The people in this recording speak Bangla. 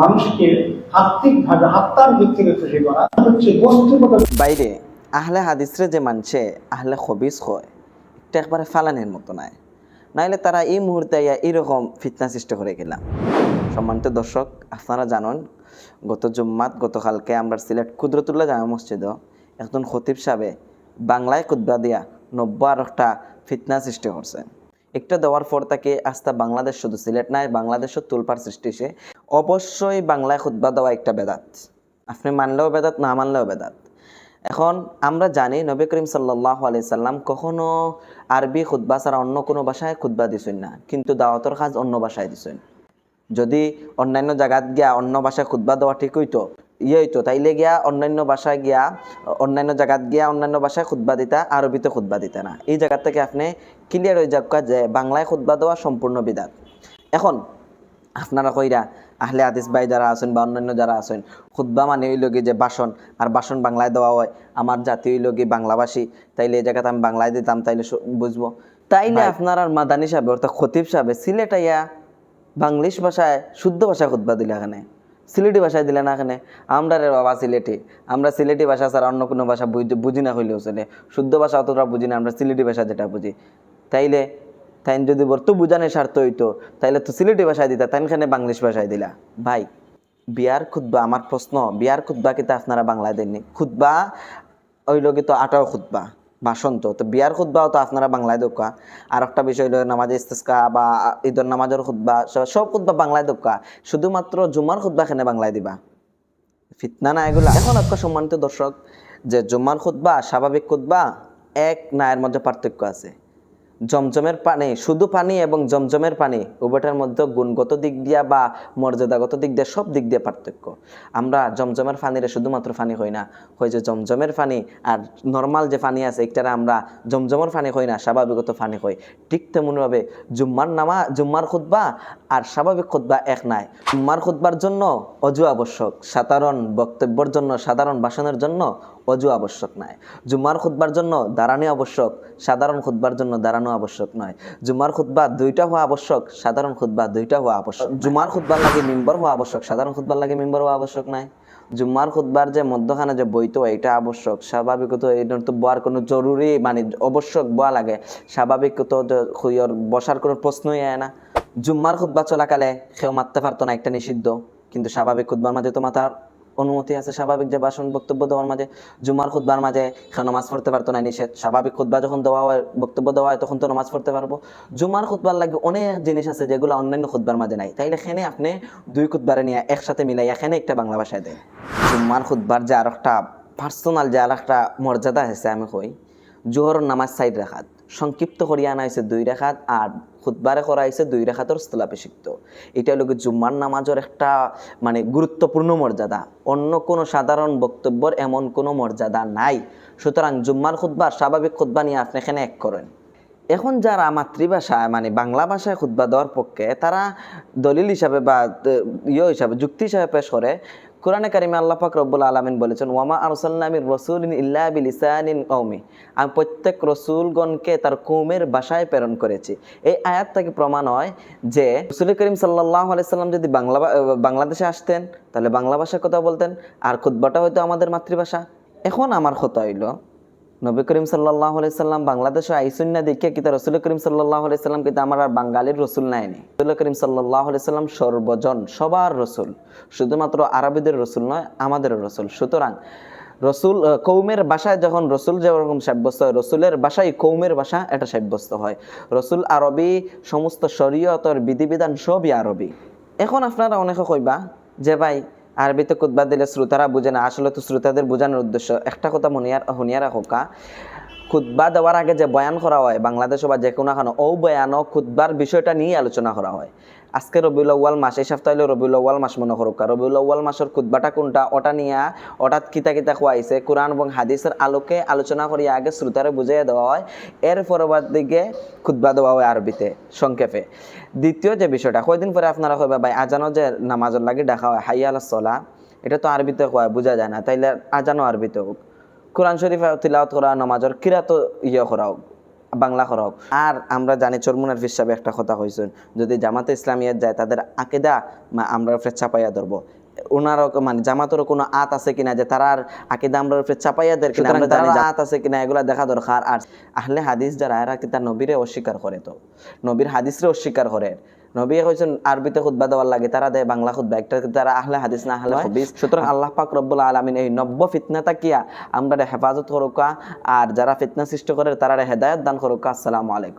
মানুষকে আত্মিকভাবে আত্মার খুশি করা হচ্ছে বস্তুগত বাইরে, আহলে হাদিসরে যে মানছে, আহলে খবিস হয়, এটা একবারে ফালানের মতো নাই। নাইলে তারা এই মুহূর্তে এইরকম ফিতনা সৃষ্টি করে গেলাম। সম্মানিত দর্শক, আপনারা জানেন, গত জুম্মাত, গতকালকে আমরা সিলেট কুদরতুল্লাহ জামা মসজিদও একজন খতিব সাহেবে বাংলায় খুদ্া দিয়া নব্য আর একটা ফিতনা সৃষ্টি করছে। একটা দেওয়ার পর তাকে আস্তা বাংলাদেশ, শুধু সিলেট নাই বাংলাদেশও তুলপার সৃষ্টি সে অবশ্যই বাংলায় খুদ্া দেওয়া একটা বেদাত। আপনি মানলেও বেদাত, না মানলেও বেদাত। এখন আমরা জানি নবী করিম সাল্লাহ আলি সাল্লাম কখনো আরবি খুদ্া ছাড়া অন্য কোনো ভাষায় খুদ্া দিছেন না, কিন্তু দাওয়াতর কাজ অন্য ভাষায় দিছেন। যদি অন্যান্য জায়গাত গিয়া অন্য ভাষায় খুদ্া দেওয়া ঠিক হইতো ইয়ে হইতো, তাইলে গিয়া অন্যান্য ভাষায় গিয়া, অন্যান্য জায়গাত গিয়া অন্যান্য ভাষায় খুদ্া দিতা, আরবিতে খুদ্া দিতা না। এই জায়গা থেকে আপনি ক্লিয়ার হয়ে যাক যে বাংলায় খুদ্া দেওয়া সম্পূর্ণ বিদাত। এখন আপনারা কইরা আহলে আদিস ভাই যারা আছেন বা অন্যান্য যারা আছেন খুদ্া মানে হইল কি যে বাসন আর বাসন বাংলায় দেওয়া হয়। আমার জাতি হইল কি বাংলাভাষী তাইলে এই জায়গাতে আমি বাংলায় দিতাম তাইলে বুঝব। তাইলে আপনার আর মাদানি সাহেব অর্থাৎ খতিব সাহেব সিলেটাইয়া বাংলিশ ভাষায় শুদ্ধ ভাষায় খুদ্া দিলে এখানে সিলেটি ভাষায় দিলে না এখানে আমরা রে বাবা সিলেটি। আমরা সিলেটি ভাষা ছাড়া অন্য কোনো ভাষা বুঝ- বুঝি না হইলেও চলে। শুদ্ধ ভাষা অতটা বুঝি না আমরা সিলেটি ভাষা যেটা বুঝি। তাইলে তাই যদি বলতো বুঝানোর স্বার্থ হইতো, তাইলে তো সিলেটি ভাষায় দিতা তাই এখানে বাংলিশ ভাষায় দিলা। ভাই, বিয়ার খুদ্া আমার প্রশ্ন, বিয়ার খুদ্া কিন্তু আপনারা বাংলায় দেননি? খুদ্া ওই লোকে তো আটাও খুদ্া ভাষণ তো তো বিয়ার খুদ্বাও তো আপনারা বাংলায় দোকা। আর একটা বিষয় হলো নামাজ ইস্তেস্কা বা ঈদের নামাজের খুদ্া সব খুদ্া বাংলায় দোকা, শুধুমাত্র জুমার খুদ্া এখানে বাংলায় দিবা। ফিতনা না এগুলা। এখন আপনার সম্মানিত দর্শক, যে জুম্মার খুদ্া স্বাভাবিক খুদ্া এক নায়ের মধ্যে পার্থক্য আছে। জমজমের পানি, শুধু পানি এবং জমজমের পানি, উভয়টার মধ্যে গুণগত দিক দিয়া বা মর্যাদাগত দিক দিয়ে সব দিক দিয়ে পার্থক্য। আমরা জমজমের পানিরে শুধুমাত্র পানি হই না হয় যে জমজমের পানি আর নর্মাল যে পানি আছে, একটারা আমরা জমজমের পানি হই না, স্বাভাবিকত পানি হই। ঠিক তেমনভাবে জুম্মার নামা, জুম্মার খুদ্া আর স্বাভাবিক খুদ্া এক নাই। জুম্মার খুদ্বার জন্য অজু আবশ্যক, সাধারণ বক্তব্যর জন্য, সাধারণ ভাষণের জন্য অজু আবশ্যক নয় জুম্মার খুদ্বার জন্য দাঁড়ানো আবশ্যক, সাধারণ খুদ্বার জন্য দাঁড়ানো আবশ্যক নয়। জুম্মার খুদ্া দুইটা হওয়া আবশ্যক, সাধারণ খুদ্া দুইটা হওয়া আবশ্যক জুমার খুদ্বার লাগে মেম্বার হওয়া আবশ্যক, সাধারণ খুদ্বার লাগে মেম্বার হওয়া আবশ্যক নয়। জুম্মার খুদ্বার যে মধ্যখানে যে বইতো এটা আবশ্যক। স্বাভাবিকত এটা তো বয়ার কোনো জরুরি মানে অবশ্যক বয়া লাগে। স্বাভাবিকত যে খুইয়র বসার কোনো প্রশ্নই আয় না। জুম্মার খুদ্া চলাকালে কেউ মারতে পারতো না, একটা নিষিদ্ধ। কিন্তু স্বাভাবিক খুদ্বার মাঝে তো মাতার অনুমতি আছে, স্বাভাবিক যে ভাষণ বক্তব্য দেওয়ার মাঝে, জুমার খুদ্বার মাঝে কেউ নামাজ পড়তে পারতো না নিষেধ? স্বাভাবিক খুদ্া যখন দেওয়া হয়, বক্তব্য দেওয়া হয়, তখন তো নামাজ পড়তে পারব। জুমার খুদ্বার লাগে অনেক জিনিস আছে যেগুলো অন্যান্য খুদ্বার মাঝে নাই। তাইলে এখানে আপনি দুই খুদ্বারে নিয়ে একসাথে মিলাই এখানে একটা বাংলা ভাষায় দেয় জুম্মার খুদ্বার যে আর একটা পার্সোনাল যে আর একটা মর্যাদা আছে আমি কই, জোহরের নামাজ সাইড রাখাত। সংক্ষিপ্ত করিয়া আনা হয়েছে দুই রেখাত আর খুতবারে করা হয়েছে দুই রেখাতর স্থলাভিষিক্ত এটা হলো জুম্মার নামাজের একটা মানে গুরুত্বপূর্ণ মর্যাদা অন্য কোনো সাধারণ বক্তব্যর এমন কোনো মর্যাদা নাই। সুতরাং জুম্মার খুতবার স্বাভাবিক খুতবা নিয়ে আপনি এখানে এক করেন। এখন যারা মাতৃভাষায় মানে বাংলা ভাষায় খুতবা দেওয়ার পক্ষে, তারা দলিল হিসাবে বা ইয়ে হিসাবে, যুক্তি হিসাবে পেশ করে। কোরআনে কারিমে আল্লাহ পাক রব্বুল আলমিন বলেছেন ওয়ামা আরসাল্লামির রসুল ইন ইল্লা বিলিসানিন কৌমি আমি প্রত্যেক রসুলগণকে তার কৌমের বাসায় প্রেরণ করেছি। এই আয়াত থেকে প্রমাণ হয় যে রসুল করিম সাল্লাহ আলাইসাল্লাম যদি বাংলা বাংলাদেশে আসতেন, তাহলে বাংলা ভাষায় কথা বলতেন, আর খুদ্বাটা হয়তো আমাদের মাতৃভাষা। এখন আমার কথা হইল নবী করিম সাল্লাহ সাল্লাম বাংলাদেশে আইসুন না দেখে কিতা রসুল করিম সাল্লাহ সাল্লাম কিন্তু আমার আর বাঙালির রসুল নাইনি রসুল করিম সাল্লাহ সাল্লাম সর্বজন, সবার রসুল। শুধুমাত্র আরবিদের রসুল নয়, আমাদের রসুল। সুতরাং রসুল কৌমের ভাষায় যখন রসুল যেরকম সাব্যস্ত হয়, রসুলের ভাষায় কৌমের ভাষা এটা সাব্যস্ত হয়। রসুল আরবি, সমস্ত শরীয়তর বিধিবিধান সবই আরবি। এখন আপনারা অনেকে কইবা যে ভাই আরবিতে কুতবা দিলে শ্রোতারা বুঝে না। আসলে তো শ্রোতাদের বোঝানোর উদ্দেশ্য, একটা কথা মনিয়ার হনিয়ারা রাখোকা খুতবা দেওয়ার আগে যে বয়ান করা হয়, বাংলাদেশ বা যে কোনো খানো ও বয়ান ও খুতবার বিষয়টা নিয়ে আলোচনা করা হয়। আজকে রবিউল আউ্য়াল মাস, এই সপ্তাহে রবিউল আউ্য়াল মাস মনে করুক। রবিউল আউ্য়াল মাসের খুতবাটা কোনটা, ওটা নিয়ে ওটাত কিতা কিতা খোয়াইছে, কোরআন এবং হাদিসের আলোকে আলোচনা করিয়া আগে শ্রোতারে বুঝিয়ে দেওয়া হয়। এর পরবর্তী দিকে খুতবা দেওয়া হয় আরবিতে, সংক্ষেপে। দ্বিতীয় যে বিষয়টা, কয়দিন পরে আপনারা কইবা, ভাই আজানো যে নামাজের লাগে ডাকা হয় হাইয়া আলাহ সলা এটা তো আরবিতে কয়, বোঝা যায় না। তাইলে আজানো আরবিতে হোক। কোরআন শরীফ তিলাওয়াত করা নামাজের কিরা তো ইয়ে করা হোক বাংলা করক আর আমরা জানি চরমুনার সাহেব একটা কথা কইছেন যদি জামাতে ইসলামিয়াত যায় তাদের আকেদা আমরা চাপাইয়া ধরবো। ওনারও মানে জামাতেরও কোনো আত আছে কিনা যে তারার আকিদা আমরা উপরে চাপাইয়া দেয় কিনা আমরা জানি আত আছে কিনা এগুলা দেখা দরকার। আর আহলে হাদিস যারা এরা কি তার নবীরে অস্বীকার করে তো? নবীর হাদিসরে অস্বীকার করে। নবী হয়েছেন আরবিতে খুদ্া দেওয়ার লাগে তারা দেয় বাংলা খুদ্া একটা তারা আহলে হাদিস না আহলে হাদিস সুতরাং আল্লাহ পাক রব্বুল আলমিন এই নব্য ফিতনা তাকিয়া আমরা হেফাজত করুকা আর যারা ফিতনা সৃষ্টি করে তারা হেদায়ত দান করুকা আসসালামু আলাইকুম।